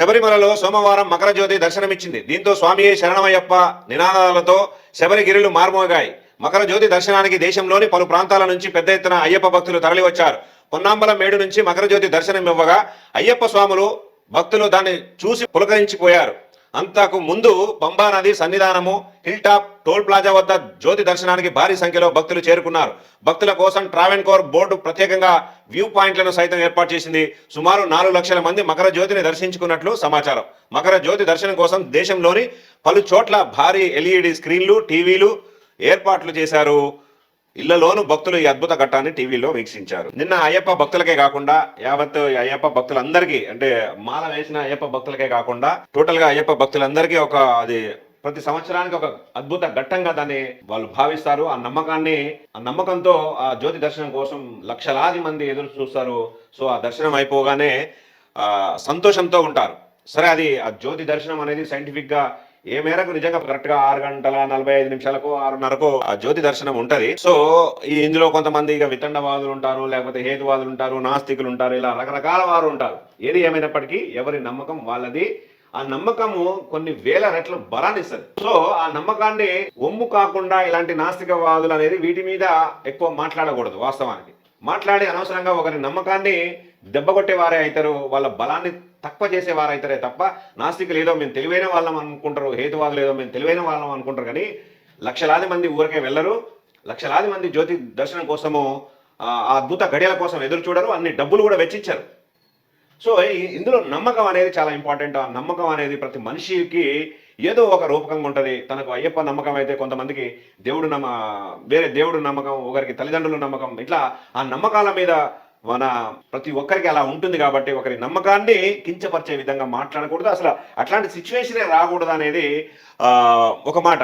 శబరిమలలో సోమవారం మకర జ్యోతి దర్శనమిచ్చింది. దీంతో స్వామియే శరణమయ్యప్ప నినాదాలతో శబరిగిరులు మార్మోగాయి. మకర జ్యోతి దర్శనానికి దేశంలోని పలు ప్రాంతాల నుంచి పెద్ద ఎత్తున అయ్యప్ప భక్తులు తరలివచ్చారు. పొన్నాంబలం మేడు నుంచి మకర జ్యోతి దర్శనం ఇవ్వగా అయ్యప్ప స్వాములు భక్తులు దాన్ని చూసి పులకరించిపోయారు. అంతకు ముందు పంబా నది సన్నిధానము హిల్ టాప్ టోల్ ప్లాజా వద్ద జ్యోతి దర్శనానికి భారీ సంఖ్యలో భక్తులు చేరుకున్నారు. భక్తుల కోసం ట్రావెన్కోర్ బోర్డు ప్రత్యేకంగా వ్యూ పాయింట్లను సైతం ఏర్పాటు చేసింది. సుమారు నాలుగు లక్షల మంది మకర జ్యోతిని దర్శించుకున్నట్లు సమాచారం. మకర జ్యోతి దర్శనం కోసం దేశంలోని పలు చోట్ల భారీ ఎల్ఈడి స్క్రీన్లు టీవీలు ఏర్పాట్లు చేశారు. ఇళ్ళలోను భక్తులు ఈ అద్భుత ఘట్టాన్ని టీవీలో వీక్షించారు. నిన్న అయ్యప్ప భక్తులకే కాకుండా యావత్ అయ్యప్ప భక్తులందరికీ అంటే మాల వేసిన అయ్యప్ప భక్తులకే కాకుండా టోటల్గా అయ్యప్ప భక్తులందరికీ ఒక అది ప్రతి సంవత్సరానికి ఒక అద్భుత ఘట్టంగా దాన్ని వాళ్ళు భావిస్తారు. ఆ నమ్మకాన్ని ఆ నమ్మకంతో ఆ జ్యోతి దర్శనం కోసం లక్షలాది మంది ఎదురు చూస్తారు. సో ఆ దర్శనం అయిపోగానే ఆ సంతోషంతో ఉంటారు. సరే అది ఆ జ్యోతి దర్శనం అనేది సైంటిఫిక్గా ఏ మేరకు నిజంగా కరెక్ట్గా ఆరు గంటల నలభై ఐదు నిమిషాలకు ఆరున్నరకు ఆ జ్యోతి దర్శనం ఉంటది. సో ఈ ఇందులో కొంతమంది ఇక వితండవాదులు ఉంటారు లేకపోతే హేతువాదులు ఉంటారు నాస్తికులు ఉంటారు ఇలా రకరకాల వారు ఉంటారు. ఏది ఏమైనప్పటికీ ఎవరి నమ్మకం వాళ్ళది. ఆ నమ్మకము కొన్ని వేల రెట్ల బలాన్ని ఇస్తుంది సో ఆ నమ్మకాన్ని ఒమ్ము కాకుండా ఇలాంటి నాస్తికవాదులు అనేది వీటి మీద ఎక్కువ మాట్లాడకూడదు వాస్తవానికి. మాట్లాడి అనవసరంగా ఒకరి నమ్మకాన్ని దెబ్బగొట్టేవారే అవుతారు వాళ్ళ బలాన్ని తక్కువ చేసేవారైతారే అవుతారే తప్ప నాస్తికులు ఏదో మేము తెలివైన వాళ్ళం అనుకుంటారు హేతువాదులు ఏదో మేము తెలివైన వాళ్ళం అనుకుంటారు కానీ లక్షలాది మంది ఊరికే వెళ్ళరు. లక్షలాది మంది జ్యోతి దర్శనం కోసము ఆ అద్భుత గడియల కోసం ఎదురు చూడరు అన్ని డబ్బులు కూడా వెచ్చించారు సో ఇందులో నమ్మకం అనేది చాలా ఇంపార్టెంట్ ఆ నమ్మకం అనేది ప్రతి మనిషికి ఏదో ఒక రూపకంగా ఉంటుంది. తనకు అయ్యప్ప నమ్మకం అయితే కొంతమందికి దేవుడు నమ్మ వేరే దేవుడు నమ్మకం ఒకరికి తల్లిదండ్రుల నమ్మకం ఇట్లా ఆ నమ్మకాల మీద మన ప్రతి ఒక్కరికి అలా ఉంటుంది కాబట్టి ఒకరి నమ్మకాన్ని కించపరిచే విధంగా మాట్లాడకూడదు. అసలు అట్లాంటి సిచ్యువేషనే రాకూడదు అనేది ఒక మాట.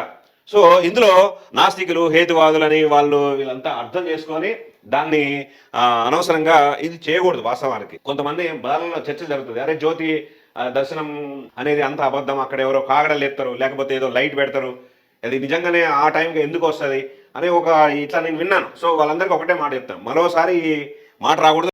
సో ఇందులో నాస్తికులు హేతువాదులని వాళ్ళు వీళ్ళంతా అర్థం చేసుకొని దాన్ని అనవసరంగా ఇది చేయకూడదు వాస్తవానికి. కొంతమంది బదాలలో చర్చ జరుగుతుంది. అరే జ్యోతి దర్శనం అనేది అంత అబద్ధం. అక్కడ ఎవరో కాగడలు ఎత్తారు లేకపోతే ఏదో లైట్ పెడతారు. అది నిజంగానే ఆ టైంకి ఎందుకు వస్తుంది? అని ఒక ఇట్లా నేను విన్నాను. సో వాళ్ళందరికీ ఒకటే మాట చెప్తాను. మరోసారి మాట రాకూడదు.